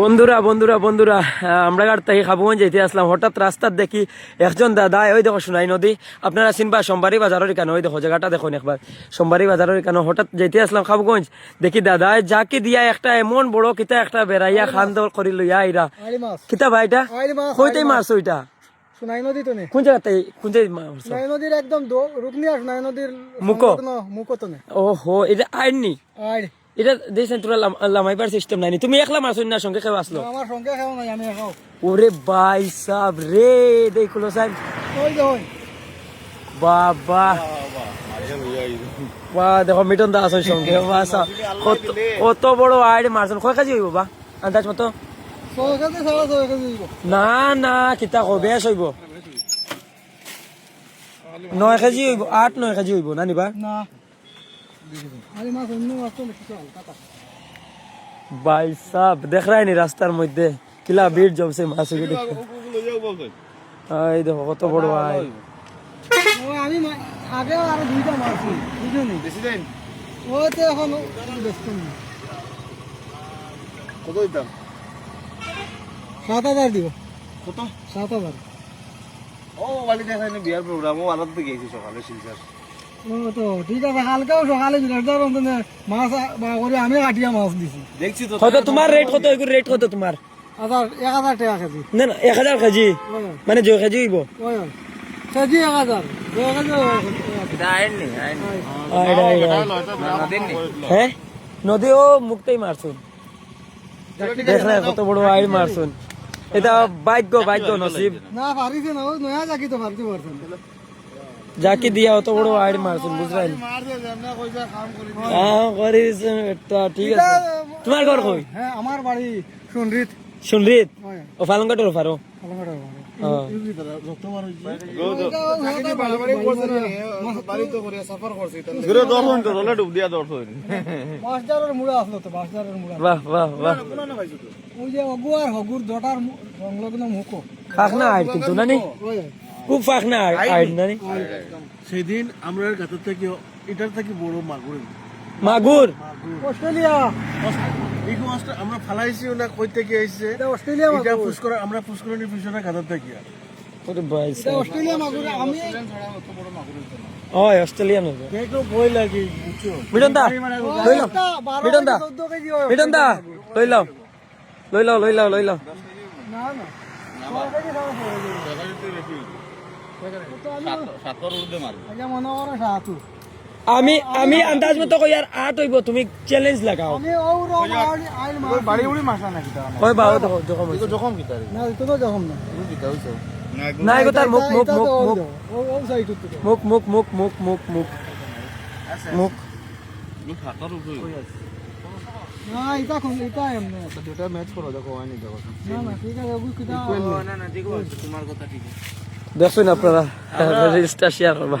বন্ধুরা বন্ধুরা বন্ধুরা আমরা গাড়ি থেকে খাবগঞ্জ যেতে আসলাম। হঠাৎ রাস্তার দেখি একজন দাদা ওই দেখো সোনাই নদী আপনারা চিনবা সোমবারই বাজারের কেন? ওই দেখো জায়গাটা দেখুন একবার। সোমবারই বাজারের কেন? হঠাৎ যেতে আসলাম খাবগঞ্জ। দেখি দাদা যাকে দিয়া একটা এমন বড় কিতা একটা বেড়াইয়া খান দল করি লইয়া আইরা। কিতা ভাই এটা? মাছ কইতেই মারছো ওইটা। সোনাই নদী তো কোন জায়গাতে? কোন সোনাই নদীর একদম রুকনি আর সোনাই নদীর মুখো? মুখো তো নে। ও হো এটা আইননি আইলি। এটা দেখছেন তোরা লাম- লামাইবার সিস্টেম নাইনি তুমি একলা মারছো না সঙ্গে কেউ আসলো? আমার সঙ্গে খাও নাই আমি খাও ওরে ভাই সাব রে দেখল সাইন। ওই যে ওই। বাবা। বা দেখো মিটন দা আছে সঙ্গে। বাসা কত কত বড় আইড মারছেন। কয় কেজি হইব বা? আন্দাজ মতো? না না কিতা কো বেশ হইব। নয় কেজি হইব আট নয় কেজি হইব না নিবা না। ভাই সাব দেখ রাস্তার মধ্যে। কিলা ভিড় জমছে মাছ দেখো এই দেখো কত বড় আই ওই আমি আগে আরও দুইটা মারছি বুঝলি ওই তো এখন কত? দিতাম সাত হাজার দিব কত সাত হাজার ও বাড়ি দেখাই বিয়ার প্রোগ্রাম ও আলাদা গেছি সকালে শিলচার। ও তো ঠিক আছে কালকেও সকালে বিরাটার অন্তনে মাছ করে আমি কাটিয়া মাছ দিছি। দেখছি তো কত তোমার রেট কত এগুলো রেট কত তোমার? হাজার এক হাজার টাকা কেজি। না না এক হাজার কেজি? মানে জয় কেজি হইব? এক হাজার। হ্যাঁ? নদী ও মুক্তাই মারছুন দেখ কত বড় আইড মারছুন এটা ভাগ্য ভাগ্য নসিব। না পারিছে না নয়া জাকি তো পারতে পারছেন যাকে দিয়া অত বড় আইড মারছুন বুঝলেন? হ্যাঁ করিস এটা ঠিক আছে। তোমার ঘর কই? হ্যাঁ আমার বাড়ি সুন্দরিত শুনরিত ওই ও ফালঙ্গাটোর ফারো। হ্যাঁ। সংলগ্ন মুখো। ফাঁক না আইড কিন্তু নানি খুব ফাঁক না আইড নানি সেদিন আমরা গাছের থেকে এটার থেকে বড় মাগুর। মাগুর? অস্ট্রেলিয়া। আমরা ফালাইছি না কই থেকে আইছে? অস্ট্রেলিয়া এটা পুষ্কর আমরা পুষ্করণী পিছনে গাছের থেকে। ওরে ভাই অস্ট্রেলিয়া মাগুর। আমি ওই অস্ট্রেলিয়ান হবে। দেখো ভয় লাগে মিটন দা লই লাও একটা বারো মিটন দা কেজি, চোদ্দ কেজি মিটন দা লই লাও। লই লাও লই লাও লই লাও। না না। আমি- আমি আমি আন্দাজ মতো কই আর আট হইব তুমি চ্যালেঞ্জ লাগাও। আমি ও রকম আইল আইল বাড়ি উড়ি মাসা নাকি তা কই বাও দেখো যখন হইছে। জখম কিতা রে? না এটা তো যখন না। কিতা হইছো? না এগো তার মুখ মুখ মুখ তো মুখ। ও ও সাইডত তো মুখ মুখ মুখ মুখ মুখ মুখ। মুখ। সাতর উর্ধে না এটা কোন এটা এমনি দুটা ম্যাচ করো দেখো হয়নি দেখো। না না ঠিক আছে ওগুলো কিটা না না দেখো তোমার কথা ঠিক দেখুন আপনারা রেজিস্টার শেয়ার করবা